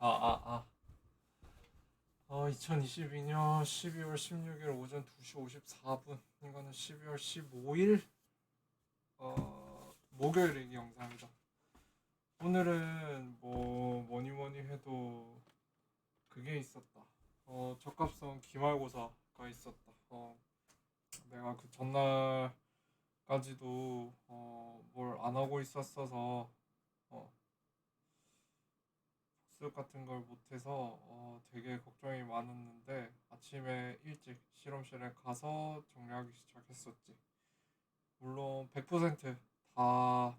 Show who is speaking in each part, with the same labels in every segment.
Speaker 1: 아, 아, 아. 어, 2022년 12월 16일 오전 2시 54분. 이거는 12월 15일 어, 목요일 이 영상이다. 오늘은 뭐 뭐니 뭐니 해도 그게 있었다. 어, 적합성 기말고사가 있었다. 어, 내가 그 전날까지도 어, 뭘 안 하고 있었어서 어, 복습 같은 걸 못해서 어, 되게 걱정이 많았는데 아침에 일찍 실험실에 가서 정리하기 시작했었지. 물론 100%다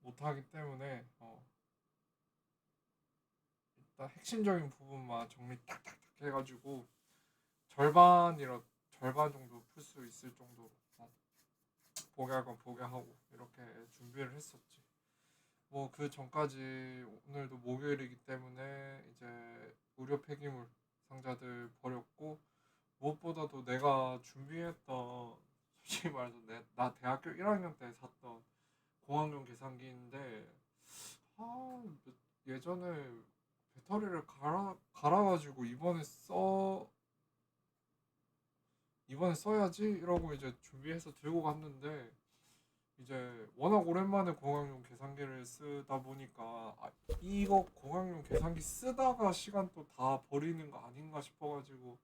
Speaker 1: 못하기 때문에 어, 일단 핵심적인 부분만 정리 딱딱딱 해가지고 절반이라 절반 정도 풀 수 있을 정도로 어, 포기할 건 포기하고 이렇게 준비를 했었지. 뭐 그 전까지 오늘도 목요일이기 때문에 이제 의료 폐기물 상자들 버렸고 무엇보다도 내가 준비했던 솔직히 말해서 내, 나 대학교 1학년 때 샀던 공학용 계산기인데 아 몇- 예전에 배터리를 갈아 갈아가지고 이번에 써 이번에 써야지? 이러고 이제 준비해서 들고 갔는데 이제 워낙 오랜만에 공학용 계산기를 쓰다 보니까 아, 이거 공학용 계산기 쓰다가 시간 또 다 버리는 거 아닌가 싶어가지고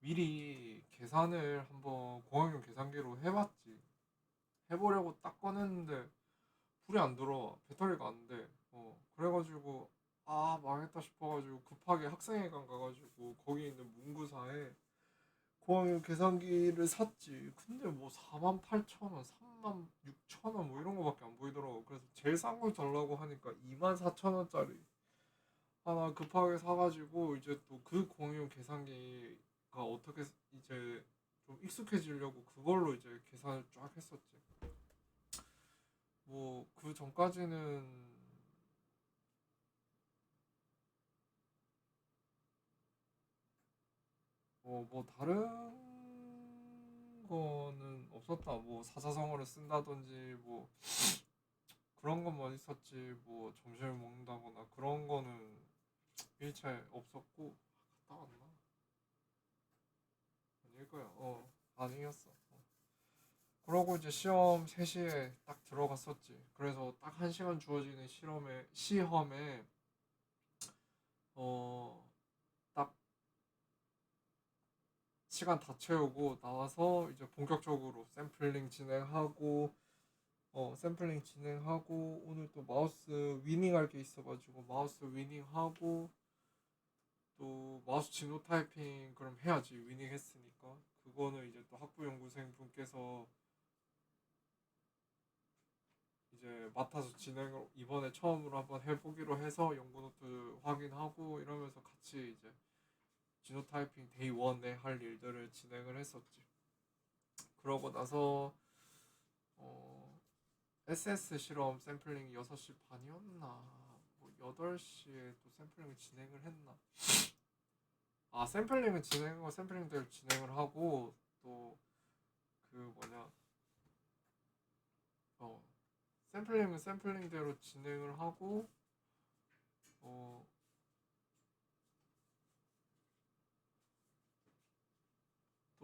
Speaker 1: 미리 계산을 한번 공학용 계산기로 해봤지. 해보려고 딱 꺼냈는데 불이 안 들어와 배터리가 안 돼. 어 그래가지고 아 망했다 싶어가지고 급하게 학생회관 가가지고 거기 있는 문구사에 공학용 계산기를 샀지. 근데 뭐 4만 8천 원, 3 만 6천 원 뭐 이런 거밖에 안 보이더라고. 그래서 제일 싼걸 달라고 하니까 2만 4천 원짜리 하나 급하게 사가지고 이제 또 그 공학용 계산기가 어떻게 이제 좀 익숙해지려고 그걸로 이제 계산을 쫙 했었지. 뭐 그 전까지는 어, 뭐 다른 거는 없었다. 뭐 사자성어를 쓴다든지 뭐 그런 것만 있었지. 뭐 점심을 먹는다거나 그런 거는 일체 없었고 갔다 왔나? 아닐 거야. 어, 아니었어. 어. 그러고 이제 시험 3시에 딱 들어갔었지. 그래서 딱 1시간 주어지는 실험에 시험에 어 딱 시간 다 채우고 나와서 이제 본격적으로 샘플링 진행하고 어 샘플링 진행하고 오늘 또 마우스 위닝할 게 있어가지고 마우스 위닝하고 또 마우스 진호 타이핑 그럼 해야지 위닝 했으니까. 그거는 이제 또 학부 연구생 분께서 이제 맡아서 진행을 이번에 처음으로 한번 해보기로 해서 연구 노트 확인하고 이러면서 같이 이제 진호 타이핑 데이 원에 할 일들을 진행을 했었지. 그러고 나서 어 SS 실험 샘플링이 6시 반이었나? 뭐 8시에 또 샘플링을 진행을 했나? 아 샘플링은 진행하고 샘플링대로 진행을 하고 또 그 뭐냐. 어 샘플링은 샘플링대로 진행을 하고 어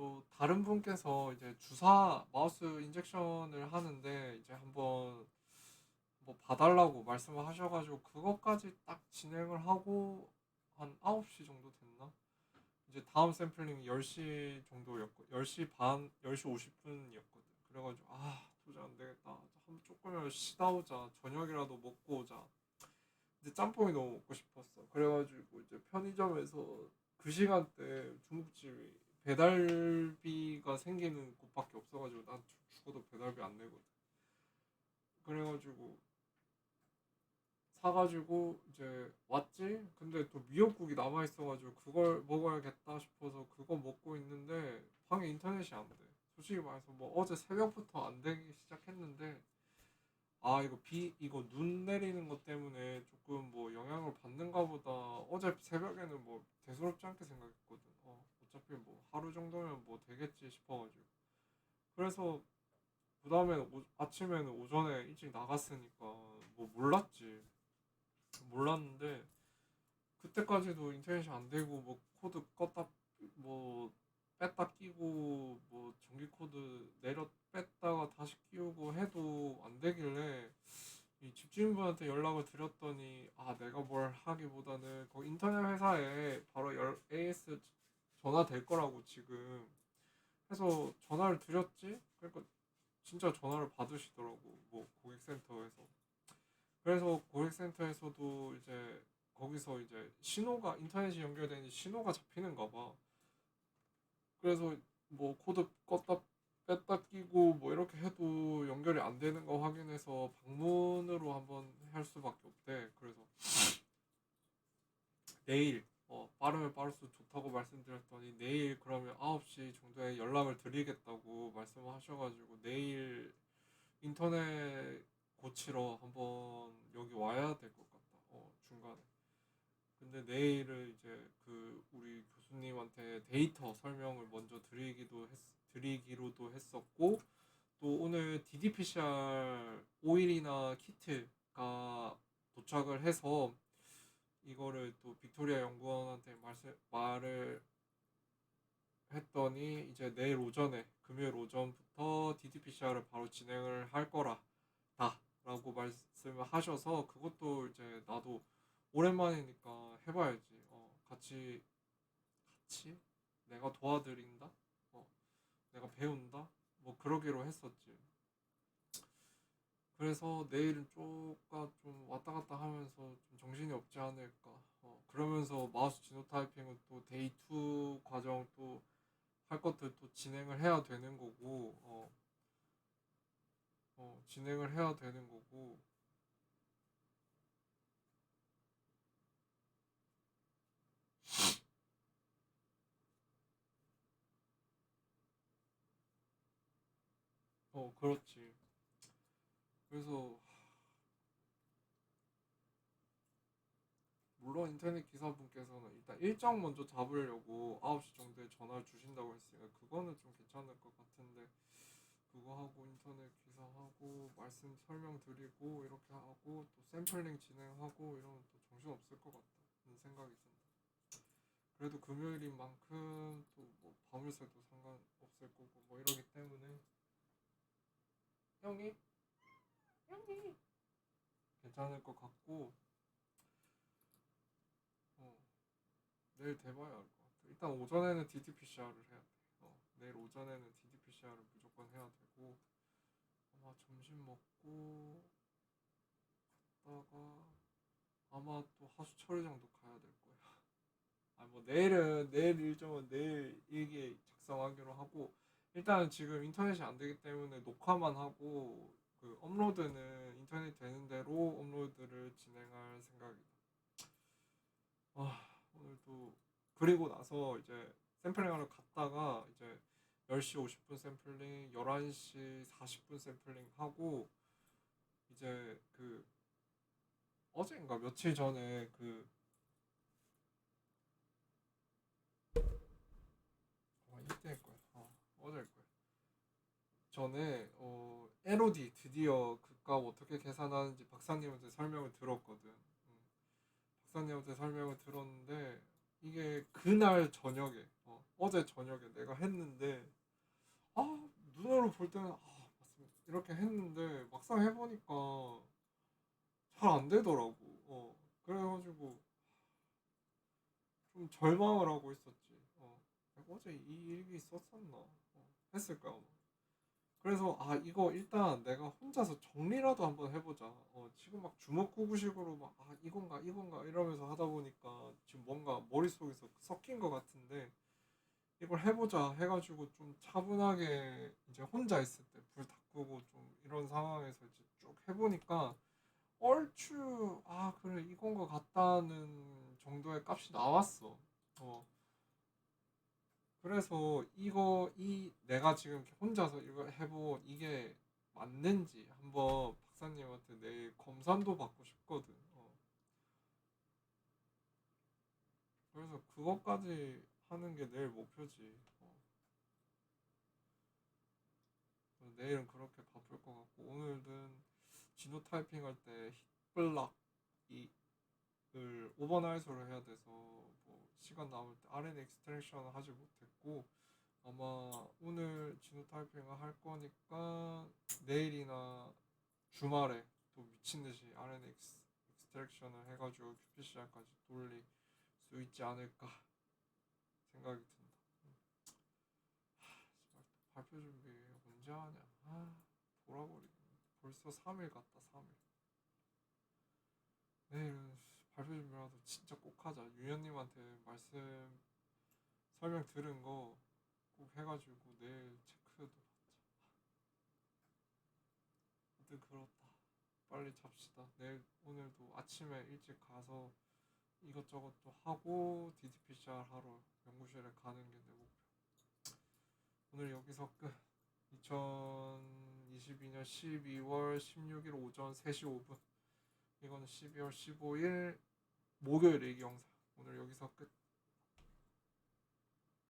Speaker 1: 또 다른 분께서 이제 주사 마우스 인젝션을 하는데 이제 한번 뭐 봐달라고 말씀을 하셔가지고 그것까지 딱 진행을 하고 한 9시 정도 됐나? 이제 다음 샘플링 10시 정도였고 10시 반 10시 50분이었거든. 그래가지고 아 도저히 안 되겠다. 한 조금이라도 쉬다 오자. 저녁이라도 먹고 오자. 근데 짬뽕이 너무 먹고 싶었어. 그래가지고 이제 편의점에서 그 시간대 중국집이 배달비가 생기는 곳밖에 없어가지고 난 죽- 죽어도 배달비 안 내거든. 그래가지고 사가지고 이제 왔지. 근데 또 미역국이 남아 있어가지고 그걸 먹어야겠다 싶어서 그거 먹고 있는데 방에 인터넷이 안 돼. 솔직히 말해서 뭐 어제 새벽부터 안 되기 시작했는데 아 이거 비 이거 눈 내리는 것 때문에 조금 뭐 영향을 받는가 보다 어제 새벽에는 뭐 대수롭지 않게 생각했거든 어 어차피 뭐 하루 정도면 뭐 되겠지 싶어가지고. 그래서 그 다음에 아침에는 오전에 일찍 나갔으니까 뭐 몰랐지. 몰랐는데 그때까지도 인터넷이 안 되고 뭐 코드 껐다 뭐 뺐다 끼고 뭐 전기 코드 내려 뺐다가 다시 끼우고 해도 안 되길래 이 집주인분한테 연락을 드렸더니 아 내가 뭘 하기보다는 그 인터넷 회사에 바로 열 AS 전화 될 거라고 지금 해서 전화를 드렸지? 그러니까 진짜 전화를 받으시더라고 뭐 고객센터에서. 그래서 고객센터에서도 이제 거기서 이제 신호가 인터넷이 연결되니 신호가 잡히는가 봐. 그래서 뭐 코드 껐다 뺐다 끼고 뭐 이렇게 해도 연결이 안 되는 거 확인해서 방문으로 한번 할 수밖에 없대. 그래서 내일 어, 빠르면 빠를수록 좋다고 말씀드렸더니 내일 그러면 9시 정도에 연락을 드리겠다고 말씀하셔가지고 내일 인터넷 고치러 한번 여기 와야 될 것 같다. 어, 중간에. 근데 내일은 이제 그 우리 교수님한테 데이터 설명을 먼저 드리기도 했, 드리기로도 했었고 또 오늘 DDPCR 오일이나 키트가 도착을 해서 이거를 또 빅토리아 연구원한테 말씀, 말을 했더니 이제 내일 오전에 금요일 오전부터 DDPCR을 바로 진행을 할 거라 다라고 말씀을 하셔서 그것도 이제 나도 오랜만이니까 해봐야지. 어, 같이 같이 내가 도와드린다. 어, 내가 배운다. 뭐 그러기로 했었지. 그래서 내일은 쪼까 좀 왔다 갔다 하면서 좀 정신이 없지 않을까. 어, 그러면서 마우스 진호 타이핑은 또 데이 2 과정 또 할 것들 또 진행을 해야 되는 거고, 어, 어, 진행을 해야 되는 거고, 어, 그렇지. 그래서 물론 인터넷 기사분께서는 일단 일정 먼저 잡으려고 9시 정도에 전화를 주신다고 했으니까 그거는 좀 괜찮을 것 같은데 그거 하고 인터넷 기사하고 말씀 설명 드리고 이렇게 하고 또 샘플링 진행하고 이러면 또 정신 없을 것 같다는 생각이 든다. 그래도 금요일인 만큼 또 뭐 밤을 새도 상관없을 거고 뭐 이러기 때문에 형이 괜찮을 것 같고 어, 내일 돼봐야 알것 같아. 일단 오전에는 DDPCR을 해야 돼. 어, 내일 오전에는 DDPCR을 무조건 해야 되고 아마 점심 먹고 갔다가 아마 또 하수 처리장도 가야 될 거야. 아 뭐 내일은 내일 일정은 내일 일기 작성하기로 하고 일단은 지금 인터넷이 안 되기 때문에 녹화만 하고 그 업로드는 인터넷 되는 대로 업로드를 진행할 생각이다. 아, 오늘도 그리고 나서 이제 샘플링하러 갔다가 이제 10시 50분 샘플링, 11시 40분 샘플링 하고 이제 그 어제인가 며칠 전에 그 어, 이때일 거야. 어, 어제일 거야. 전에 어, LOD 드디어 그값 어떻게 계산하는지 박사님한테 설명을 들었거든. 음. 박사님한테 설명을 들었는데 이게 그날 저녁에 어, 어제 저녁에 내가 했는데 아 눈으로 볼 때는 아 맞습니다 이렇게 했는데 막상 해보니까 잘 안 되더라고. 어, 그래가지고 좀 절망을 하고 있었지. 어, 어제 이 일기 썼었나? 어, 했을까 아마. 그래서 아 이거 일단 내가 혼자서 정리라도 한번 해보자. 어, 지금 막 주먹구구식으로 막 아 이건가 이건가 이러면서 하다 보니까 지금 뭔가 머릿속에서 섞인 것 같은데 이걸 해보자 해가지고 좀 차분하게 이제 혼자 있을 때 불 다 끄고 좀 이런 상황에서 이제 쭉 해보니까 얼추 아 그래 이건 것 같다는 정도의 값이 나왔어. 어. 그래서 이거 이 내가 지금 혼자서 이거 해본 이게 맞는지 한번 박사님한테 내일 검산도 받고 싶거든. 어. 그래서 그것까지 하는 게 내일 목표지. 어. 내일은 그렇게 바쁠 것 같고 오늘은 진호 타이핑 할때 힛블락이 를 오버나이트로 해야 돼서 뭐 시간 남을 때 RN 엑스트랙션 하지 못했고 아마 오늘 진호 타이핑을 할 거니까 내일이나 주말에 또 미친 듯이 RN 엑스, 엑스트랙션을 해가지고 qPCR까지 돌릴 수 있지 않을까 생각이 든다. 음. 하, 발표 준비 언제 하냐? 아, 돌아버리네. 벌써 3일 갔다 3일. 내일은 발표 준비라도 진짜 꼭 하자. 유현님한테 말씀 설명 들은 거 꼭 해가지고 내일 체크도 받자. 아무튼 그렇다. 빨리 잡시다. 내일 오늘도 아침에 일찍 가서 이것저것 또 하고 DDPCR 하러 연구실에 가는 게 내 목표. 오늘 여기서 끝. 2022년 12월 16일 오전 3시 5분. 이거는 12월 15일 목요일 일기 영상. 오늘 여기서 끝.